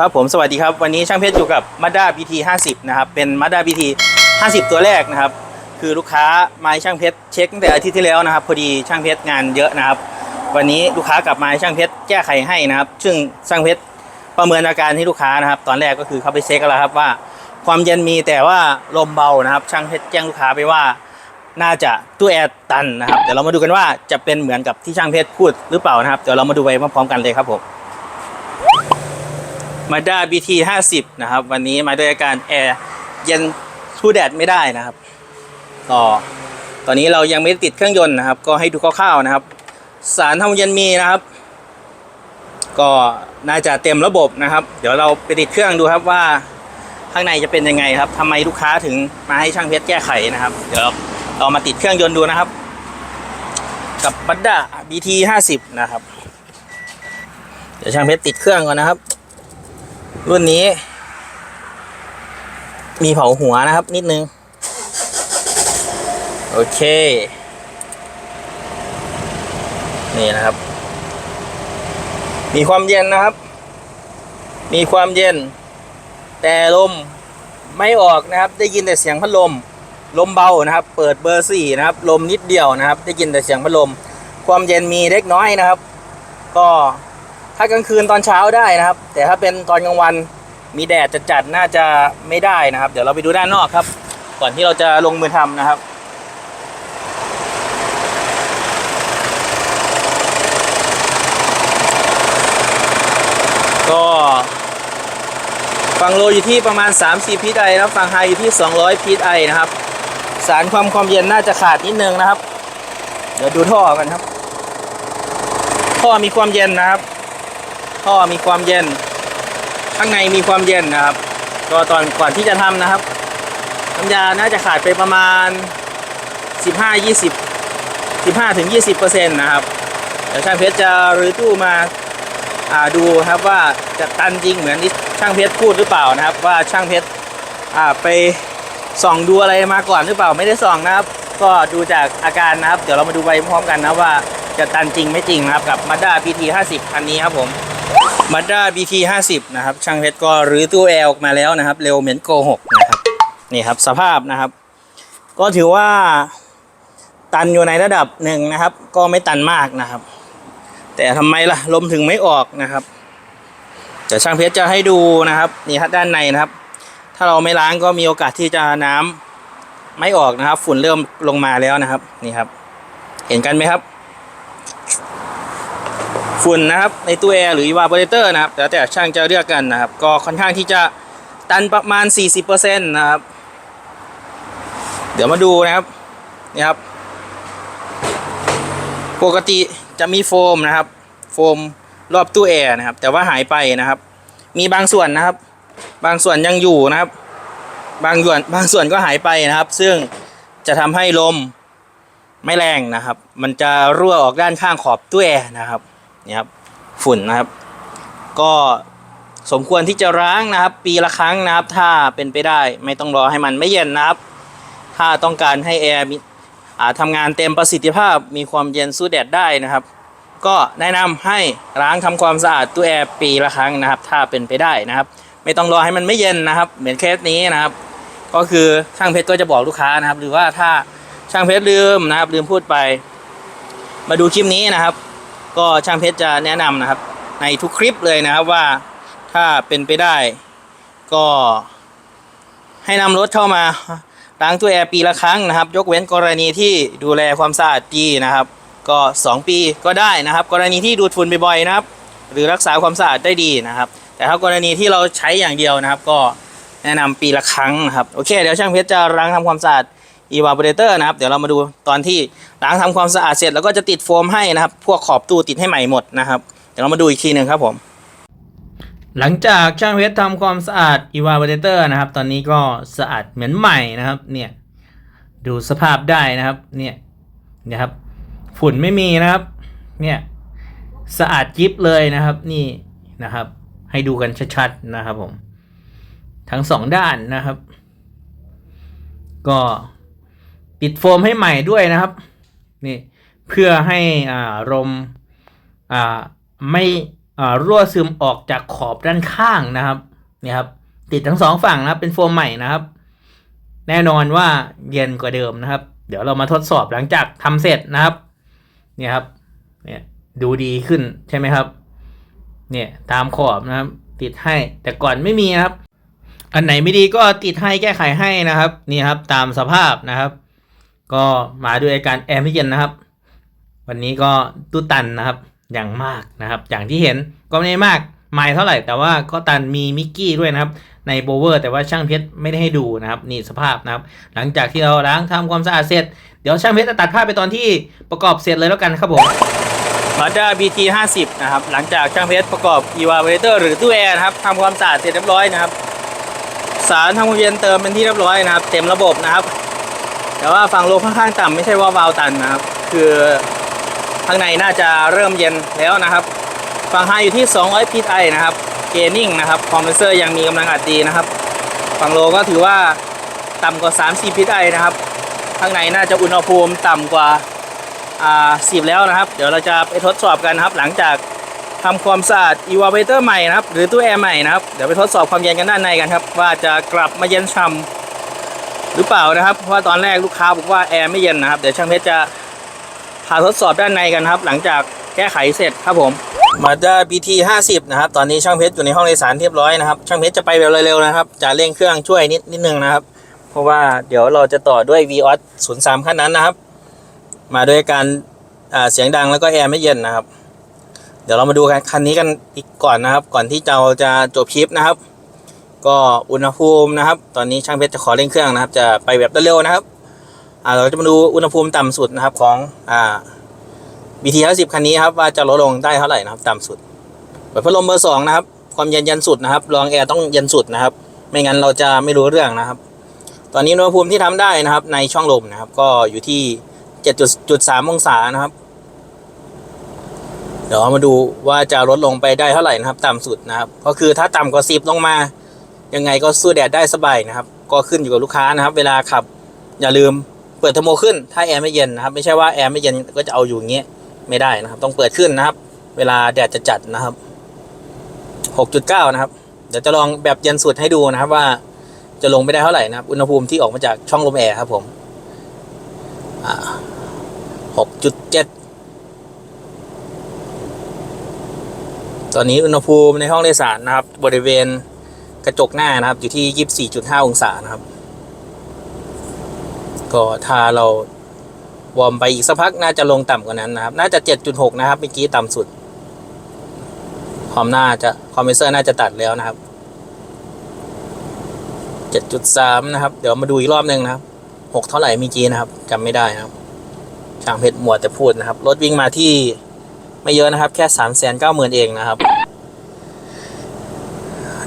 ครับผมสวัสดีครับ วันนี้ช่างเพชรอยู่กับ Mazda BT 50นะครับ เป็น Mazda BT 50 ตัวแรกนะครับ คือลูกค้ามาช่างเพชรเช็คตั้งแต่อาทิตย์ที่แล้วนะครับ พอดีช่างเพชรงานเยอะนะครับ วันนี้ลูกค้ากลับมาช่างเพชรแก้ไขให้นะครับ ซึ่งช่างเพชรประเมินอาการให้ลูกค้านะครับ ตอนแรกก็คือเขาไปเช็คกันแล้วครับว่า ความเย็นมีแต่ว่าลมเบานะครับ ช่างเพชรแจ้งลูกค้าไปว่าน่าจะตู้แอร์ตันนะครับ เดี๋ยวเรามาดูกันว่าจะเป็นเหมือนกับที่ช่างเพชรพูดหรือเปล่านะครับ เดี๋ยวเรามาดูไปพร้อมๆกันเลยครับผม มาด้า BT 50นะครับ วันนี้มาด้วยอาการแอร์เย็นสู้แดดไม่ได้นะครับก็ตอนนี้เรายังไม่ติดเครื่องยนต์นะครับ ก็ให้ดูคร่าวๆนะครับ สารทำเย็นมีนะครับ ก็น่าจะเต็มระบบนะครับ เดี๋ยวเราไปติดเครื่องดูครับว่าข้างในจะเป็นยังไงครับทำไมลูกค้าถึงมาให้ช่างเพชรแก้ไขนะครับ เดี๋ยวเรามาติดเครื่องยนต์ดูนะครับ กับบัดด้า BT 50นะครับ เดี๋ยวช่างเพชรติดเครื่องก่อนนะครับ รุ่นนี้ มีเผาหัวนะครับนิดนึง โอเค นี่นะครับ มีความเย็นนะครับ มีความเย็น แต่ลมไม่ออกนะครับ ได้ยินแต่เสียงพัดลม ลมเบานะครับ เปิดเบอร์สี่นะครับ ลมนิดเดียวนะครับ ได้ยินแต่เสียงพัดลม ความเย็นมีเล็กน้อยนะครับ ก็ ถ้ากลางคืนตอนเช้าได้นะครับ แต่ถ้าเป็นตอนกลางวันมีแดดจัดๆน่าจะไม่ได้นะครับ เดี๋ยวเราไปดูด้านนอกครับ ก่อนที่เราจะลงมือทำนะครับก็ฝั่งโลอยู่ที่ประมาณ3-4พีไอนะฝั่งไฮอยู่ที่ 200 พีไอนะครับ สารความความเย็นน่าจะขาดนิดนึงนะครับ เดี๋ยวดูท่อกันครับ ท่อมีความเย็นนะครับ ท่อมีความเย็น ข้างในมีความเย็นนะครับ ก็ตอนก่อนที่จะทำนะครับน้ำยาน่าจะขาดไปประมาณ 15 20 15ถึง20เปอร์เซ็นต์นะครับเดี๋ยวช่างเพชรจะรื้อตู้มาาดูครับว่าจะตันจริงเหมือนที่ช่างเพชรพูดหรือเปล่านะครับ ว่าช่างเพชรไปส่องดูอะไรมาก่อนหรือเปล่าไม่ได้ส่องนะครับ ก็ดูจากอาการนะครับ เดี๋ยวเรามาดูไปพร้อมกันนะว่าจะตันจริงไม่จริงนะครับกับ Mazda BT 50คันนี้ครับผม Mazda BT 50นะครับ ช่างเพชรก็รื้อตู้แอร์ออกมาแล้วนะครับ เร็วเหมือนโกหกนะครับนี่ครับสภาพนะครับ ก็ถือว่าตันอยู่ในระดับหนึ่งนะครับ ก็ไม่ตันมากนะครับ แต่ทำไมล่ะลมถึงไม่ออกนะครับเดี๋ยวช่างเพชรจะให้ดูนะครับนี่ครับด้านในนะครับ ถ้าเราไม่ล้างก็มีโอกาสที่จะน้ำไม่ออกนะครับ ฝุ่นเริ่มลงมาแล้วนะครับ นี่ครับ เห็นกันไหมครับ ฝุ่นนะครับในตู้แอร์หรือ evaporator นะครับแล้วแต่ช่างจะเลือกกันนะครับ ก็ค่อนข้างที่จะตันประมาณ 40%นะครับ เดี๋ยวมาดูนะครับนี่ครับ ปกติจะมีโฟมนะครับ โฟมรอบตู้แอร์นะครับ แต่ว่าหายไปนะครับ มีบางส่วนนะครับ บางส่วนยังอยู่นะครับ บางส่วนบางส่วนก็หายไปนะครับ ซึ่งจะทำให้ลมไม่แรงนะครับ มันจะรั่วออกด้านข้างขอบตู้แอร์นะครับ นี่ครับฝุ่นนะครับ ก็สมควรที่จะล้างนะครับ ปีละครั้งนะครับ ถ้าเป็นไปได้ไม่ต้องรอให้มันไม่เย็นนะครับ ถ้าต้องการให้แอร์มีทำงานเต็มประสิทธิภาพมีความเย็นสู้แดดได้นะครับ ก็แนะนำให้ล้างทำความสะอาดตู้แอร์ปีละครั้งนะครับ ถ้าเป็นไปได้นะครับ ไม่ต้องรอให้มันไม่เย็นนะครับ เหมือนเคสนี้นะครับ ก็คือช่างเพชรก็จะบอกลูกค้านะครับ หรือว่าถ้าช่างเพชรลืมนะครับ ลืมพูดไป มาดูคลิปนี้นะครับ ก็ช่างเพชรจะแนะนำนะครับ ในทุกคลิปเลยนะครับว่าถ้าเป็นไปได้ ก็ให้นำรถเข้ามาล้างตู้แอร์ปีละครั้งนะครับ ยกเว้นกรณีที่ดูแลความสะอาดดีนะครับ ก็ 2 ปีก็ได้นะครับ กรณีที่ดูดฝุ่นบ่อยๆนะครับ หรือรักษาความสะอาดได้ดีนะครับ แต่ถ้ากรณีที่เราใช้อย่างเดียวนะครับ ก็แนะนำปีละครั้งนะครับโอเค เดี๋ยวช่างเพชรจะล้างทำความสะอาด evaporator นะครับเดี๋ยวเรามาดูตอนที่ล้างทำความสะอาดเสร็จแล้วก็จะติดโฟมให้นะครับ พวกขอบตู้ติดให้ใหม่หมดนะครับ เดี๋ยวเรามาดูอีกทีหนึ่งครับผม หลังจากช่างเพชรทำความสะอาด evaporator นะครับ ตอนนี้ก็สะอาดเหมือนใหม่นะครับ เนี่ยดูสภาพได้นะครับ เนี่ยนะครับ ฝุ่นไม่มีนะครับ เนี่ยสะอาดยิบเลยนะครับนี่นะครับ ให้ดูกันชัดๆนะครับผม ทั้งสองด้านนะครับ ก็ ติดโฟมให้ใหม่ด้วยนะครับนี่เพื่อให้อ่าลมอ่าไม่อ่ารั่วซึมออกจากขอบด้านข้างนะครับนี่ครับติดทั้งสองฝั่งนะครับเป็นโฟมใหม่นะครับ แน่นอนว่าเย็นกว่าเดิมนะครับ เดี๋ยวเรามาทดสอบหลังจากทำเสร็จนะครับเนี่ยครับเนี่ยดูดีขึ้นใช่ไหมครับ เนี่ยตามขอบนะครับ ติดให้แต่ก่อนไม่มีนะครับ อันไหนไม่ดีก็ติดให้แก้ไขให้นะครับ นี่ครับตามสภาพนะครับ ก็มาด้วยอาการแอร์ไม่เย็นนะครับ วันนี้ก็ตู้ตันนะครับอย่างมากนะครับ อย่างที่เห็นก็ไม่ได้มากไม่เท่าไหร่ แต่ว่าก็ตันมีมิกกี้ด้วยนะครับ ในโบเวอร์แต่ว่าช่างเพชรไม่ได้ให้ดูนะครับ นี่สภาพนะครับ หลังจากที่เราล้างทำความสะอาดเสร็จ เดี๋ยวช่างเพชรจะตัดภาพไปตอนที่ประกอบเสร็จเลยแล้วกันครับผม Mazda BT 50นะครับ หลังจากช่างเพชรประกอบ Evaporator หรือตู้แอร์นะครับทำความสะอาดเสร็จเรียบร้อยนะครับ สารทำความเย็นเติมเป็นที่เรียบร้อยนะครับ เต็มระบบนะครับ แต่ว่าฝั่งโลค่อนข้างต่ำไม่ใช่ว่าวาล์วตันนะครับ คือข้างในน่าจะเริ่มเย็นแล้วนะครับ ฝั่งไฮอยู่ที่ 200 psi นะครับ เกนิ่งนะครับ คอมเพรสเซอร์ยังมีกำลังอัดดีนะครับ ฝั่งโลก็ถือว่าต่ำกว่า 30 psi นะครับ ข้างในน่าจะอุณหภูมิต่ำกว่าอ่าสิบแล้วนะครับ เดี๋ยวเราจะไปทดสอบกันนะครับ หลังจากทำความสะอาด evaporator ใหม่นะครับ หรือตู้แอร์ใหม่นะครับ เดี๋ยวไปทดสอบความเย็นกันด้านในกันครับ ว่าจะกลับมาเย็นช่ำ หรือเปล่านะครับ เพราะว่าตอนแรกลูกค้าบอกว่าแอร์ไม่เย็นนะครับ เดี๋ยวช่างเพชรจะพาทดสอบด้านในกันครับ หลังจากแก้ไขเสร็จครับผมมาด้า BT 50นะครับ ตอนนี้ช่างเพชรอยู่ในห้องโดยสารเรียบร้อยนะครับ ช่างเพชรจะไปแบบเร็วๆนะครับจะเร่งเครื่องช่วยนิดนิดนึงนะครับ เพราะว่าเดี๋ยวเราจะต่อด้วย Vios 03คันนั้นนะครับ มาด้วยการเสียงดังแล้วก็แอร์ไม่เย็นนะครับ เดี๋ยวเรามาดูคันนี้กันอีกก่อนนะครับ ก่อนที่เราจะจบคลิปนะครับ ก็อุณหภูมินะครับ ตอนนี้ช่างเพชรจะขอเร่งเครื่องนะครับ จะไปแบบเร็วๆนะครับอ่าเราจะมาดูอุณหภูมิต่ำสุดนะครับของอ่า BT 50คันนี้ครับว่าจะลดลงได้เท่าไหร่นะครับ ต่ำสุดเปิดพัดลมเบอร์สองนะครับ ความเย็นเย็นสุดนะครับรองแอร์ต้องเย็นสุดนะครับ ไม่งั้นเราจะไม่รู้เรื่องนะครับ ตอนนี้อุณหภูมิที่ทำได้นะครับ ในช่องลมนะครับ ก็อยู่ที่7.3องศานะครับ เดี๋ยวมาดูว่าจะลดลงไปได้เท่าไหร่นะครับ ต่ำสุดนะครับ ก็คือถ้าต่ำกว่า10ลงมา ยังไงก็สู้แดดได้สบายนะครับ ก็ขึ้นอยู่กับลูกค้านะครับ เวลาขับอย่าลืมเปิดเทอร์โมขึ้น ถ้าแอร์ไม่เย็นนะครับ ไม่ใช่ว่าแอร์ไม่เย็นก็จะเอาอยู่อย่างเงี้ยไม่ได้นะครับ ต้องเปิดขึ้นนะครับ เวลาแดดจะจัดนะครับ 6.9 นะครับ เดี๋ยวจะลองแบบเย็นสุดให้ดูนะครับว่าจะลงไปได้เท่าไหร่นะครับ อุณหภูมิที่ออกมาจากช่องลมแอร์ครับผม6.7 ตอนนี้อุณหภูมิในห้องโดยสารนะครับ บริเวณ กระจกหน้านะครับ อยู่ที่ 24.5 องศานะครับ ก็ถ้าเราวอร์มไปอีกสักพักน่าจะลงต่ำกว่านั้นนะครับ น่าจะ 7.6 นะครับเมื่อกี้ต่ำสุดความน่าจะคอมเพรสเซอร์น่าจะตัดแล้วนะครับ 7.3 นะครับ เดี๋ยวมาดูอีกรอบหนึ่งนะครับ 6 เท่าไหร่เมื่อกี้นะครับจำไม่ได้นะครับช่างเพชรหมวดแต่พูดนะครับ รถวิ่งมาที่ไม่เยอะนะครับ แค่สามแสนเก้าหมื่นเองนะครับ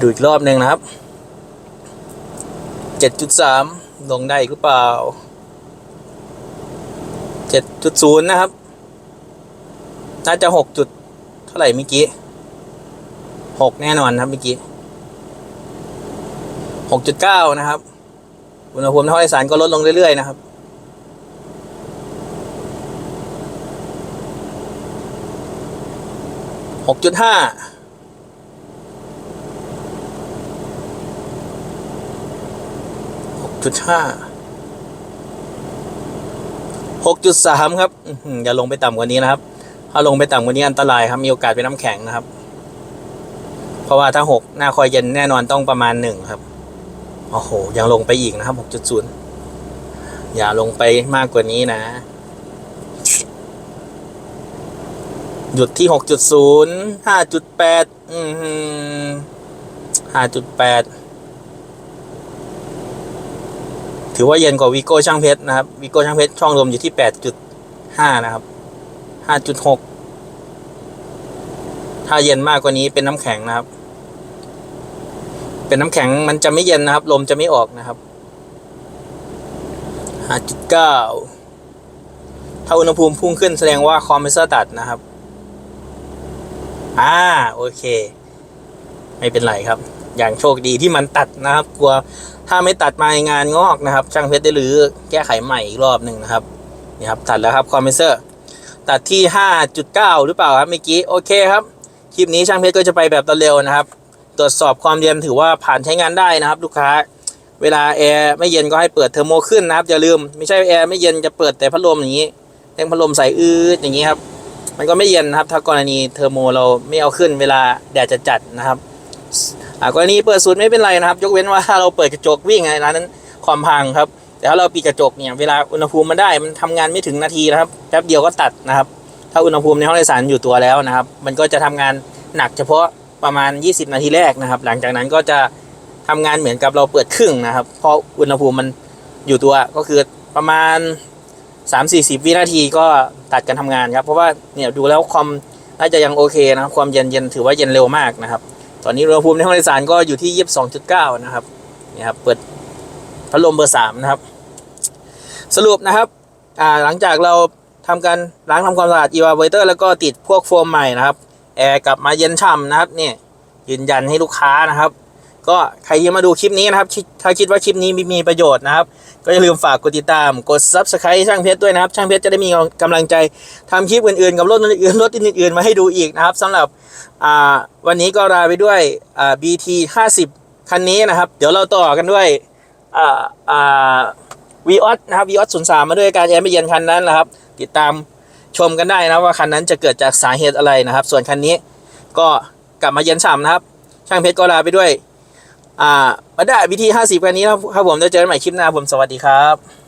ดูอีกรอบหนึ่งนะครับเจ็ดจุดสามลงได้อีกหรือเปล่าเจ็ดจุดศูนะครับ น่าจะหกจุด เท่าไหร่เมื่อกี้หกแน่นอนครับเมื่อกี้หกจุดเก้านะครับ อุณหภูมิในห้องโดยสารก็ลดลงเรื่อย ๆ นะครับห 6.5 6.3 ครับอย่าลงไปต่ำกว่านี้นะครับ ถ้าลงไปต่ำกว่านี้อันตรายครับ มีโอกาสเป็นน้ำแข็งนะครับ เพราะว่าถ้า 6 หน้าคอยเย็นแน่นอนต้องประมาณ 1 ครับ โอ้โห ยังลงไปอีกนะครับ 6.0 อย่าลงไปมากกว่านี้นะ หยุดที่ 6.0 5.8 อืม5.8 ถือว่าเย็นกว่าวีโก้ช่างเพชรนะครับวีโก้ช่างเพชรช่องลมอยู่ที่แปดจุดห้านะครับห้าจุดหกถ้าเย็นมากกว่านี้เป็นน้ำแข็งนะครับ เป็นน้ำแข็งมันจะไม่เย็นนะครับ ลมจะไม่ออกนะครับห้าจุดเก้าถ้าอุณหภูมิพุ่งขึ้นแสดงว่าคอมเพรสเซอร์ตัดนะครับ อ่า โอเค ไม่เป็นไรครับ อย่างโชคดีที่มันตัดนะครับ กลัวถ้าไม่ตัดมางานงอกนะครับ ช่างเพชรได้หรือแก้ไขใหม่อีกรอบหนึ่งนะครับนี่ครับ ตัดแล้วครับคอมเพรสเซอร์ตัดที่ 5.9 หรือเปล่าครับเมื่อกี้โอเคครับคลิปนี้ช่างเพชรก็จะไปแบบตะเร็วนะครับ ตรวจสอบความเย็นถือว่าผ่านใช้งานได้นะครับ ลูกค้า เวลาแอร์ไม่เย็นก็ให้เปิดเทอร์โมขึ้นนะครับอย่าลืมไม่ใช่แอร์ไม่เย็นจะเปิดแต่พัดลมอย่างนี้แรงพัดลมใส่อืดอย่างนี้ครับมันก็ไม่เย็นนะครับ ถ้ากรณีเทอร์โมเราไม่เอาขึ้นเวลาแดดจะจัดนะครับ กรณีเปิดสูตรไม่เป็นไรนะครับ ยกเว้นว่าถ้าเราเปิดกระจกวิ่งไงนั้นความพังครับ แต่ถ้าเราปิดกระจกเนี่ยเวลาอุณหภูมิมันได้มันทำงานไม่ถึงนาทีนะครับแป๊บเดียวก็ตัดนะครับ ถ้าอุณหภูมิในห้องโดยสารอยู่ตัวแล้วนะครับ มันก็จะทำงานหนักเฉพาะประมาณ 20 นาทีแรกนะครับ หลังจากนั้นก็จะทำงานเหมือนกับเราเปิดครึ่งนะครับเพราะอุณหภูมิมันอยู่ตัวก็คือประมาณ 3-40 วินาทีก็ตัดกันทำงานครับ เพราะว่าเนี่ยดูแล้วความน่าจะยังโอเคนะครับความเย็นเย็นถือว่าเย็นเร็วมากนะครับ ตอนนี้อุณหภูมิในห้องโดยสารก็อยู่ที่22.9นะครับนี่ครับเปิดพัดลมเบอร์สามนะครับ สรุปนะครับอ่าหลังจากเราทำการล้างทำความสะอาดอีวาเวเตอร์แล้วก็ติดพวกโฟมใหม่นะครับแอร์กลับมาเย็นฉ่ำนะครับเนี่ยยืนยันให้ลูกค้านะครับ ก็ใครที่มาดูคลิปนี้นะครับ ถ้าคิดว่าคลิปนี้มีมีประโยชน์นะครับ ก็อย่าลืมฝากกดติดตาม กด subscribe ช่างเพชรด้วยนะครับ ช่างเพชรจะได้มีกำลังใจทำคลิปอื่นๆ กับรถอื่นๆรถอื่นๆมาให้ดูอีกนะครับสำหรับวันนี้ก็ลาไปด้วยอ่า BT 50 คันนี้นะครับ เดี๋ยวเราต่อกันด้วยวีออสนะครับวีออสศูนย์สามมาด้วยการแอร์ไม่เย็นคันนั้นนะครับ ติดตามชมกันได้นะว่าคันนั้นจะเกิดจากสาเหตุอะไรนะครับ ส่วนคันนี้ก็กลับมาเย็นฉ่ำนะครับ ช่างเพชรก็ลาไปด้วย อ่ามาได้วิธี 50คันนี้ครับผมจะเจอกันใหม่คลิปหน้าผมสวัสดีครับ